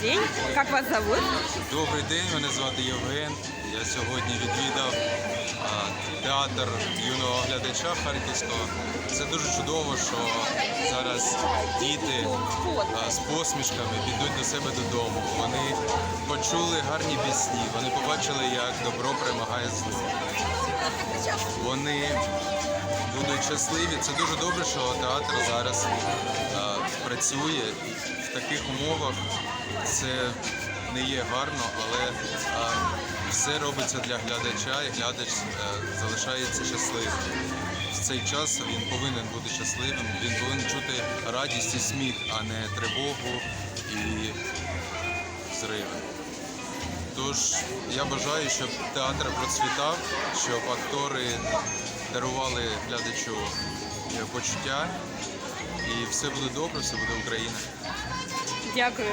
день. Как вас зовут? Добрий день, мене звати Євген. Я сьогодні відвідав театр юного глядача Харківського. Це дуже чудово, що зараз діти з посмішками підуть до себе додому. Вони почули гарні пісні, вони побачили, як добро перемагає зло. Вони будуть щасливі. Це дуже добре, що театр зараз а, працює в таких умовах. Це не є гарно, але а, все робиться для глядача, і глядач е, залишається щасливим. В цей час він повинен бути щасливим, він повинен чути радість і сміх, а не тривогу і зриви. Тож я бажаю, щоб театр процвітав, щоб актори дарували глядачу е, почуття, і все буде добре, все буде Україна. Дякую.